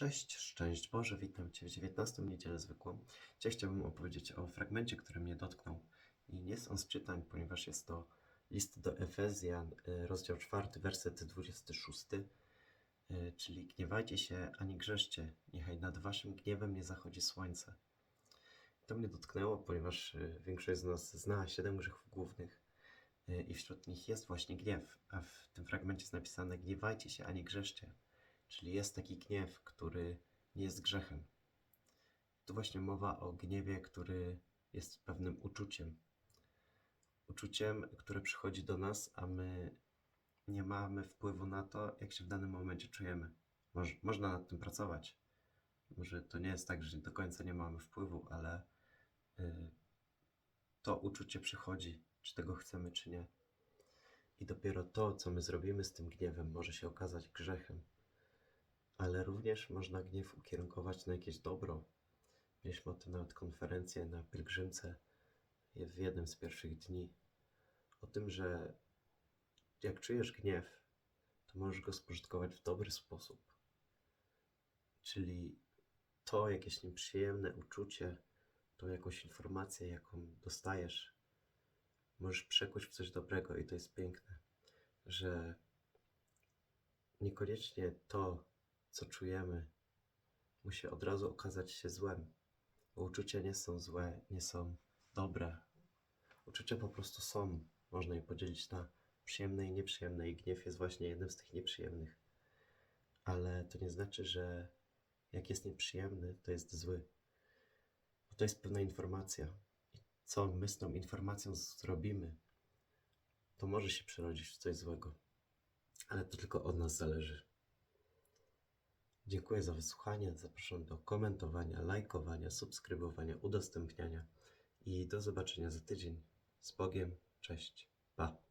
Cześć, szczęść Boże, witam Cię w 19 niedzielę zwykłą. Dzisiaj chciałbym opowiedzieć o fragmencie, który mnie dotknął. I nie jest on z czytań, ponieważ jest to list do Efezjan, y, rozdział 4, werset 26, y, czyli gniewajcie się, ani grzeszcie, niechaj nad waszym gniewem nie zachodzi słońce. To mnie dotknęło, ponieważ y, większość z nas zna siedem grzechów głównych i wśród nich jest właśnie gniew, a w tym fragmencie jest napisane gniewajcie się, ani grzeszcie. Czyli jest taki gniew, który nie jest grzechem. Tu właśnie mowa o gniewie, który jest pewnym uczuciem. Uczuciem, które przychodzi do nas, a my nie mamy wpływu na to, jak się w danym momencie czujemy. Moż, można nad tym pracować. Może to nie jest tak, że do końca nie mamy wpływu, ale y, to uczucie przychodzi, czy tego chcemy, czy nie. I dopiero to, co my zrobimy z tym gniewem, może się okazać grzechem ale również można gniew ukierunkować na jakieś dobro. Mieliśmy o tym nawet konferencję na pielgrzymce w jednym z pierwszych dni. O tym, że jak czujesz gniew, to możesz go spożytkować w dobry sposób. Czyli to jakieś nieprzyjemne uczucie, tą jakąś informację, jaką dostajesz, możesz przekuć w coś dobrego i to jest piękne, że niekoniecznie to, co czujemy, musi od razu okazać się złem. Bo uczucia nie są złe, nie są dobre. Uczucia po prostu są. Można je podzielić na przyjemne i nieprzyjemne, i gniew jest właśnie jednym z tych nieprzyjemnych. Ale to nie znaczy, że jak jest nieprzyjemny, to jest zły. Bo to jest pewna informacja. I co my z tą informacją zrobimy, to może się przerodzić w coś złego. Ale to tylko od nas zależy. Dziękuję za wysłuchanie. Zapraszam do komentowania, lajkowania, subskrybowania, udostępniania i do zobaczenia za tydzień. Z Bogiem. Cześć. Pa.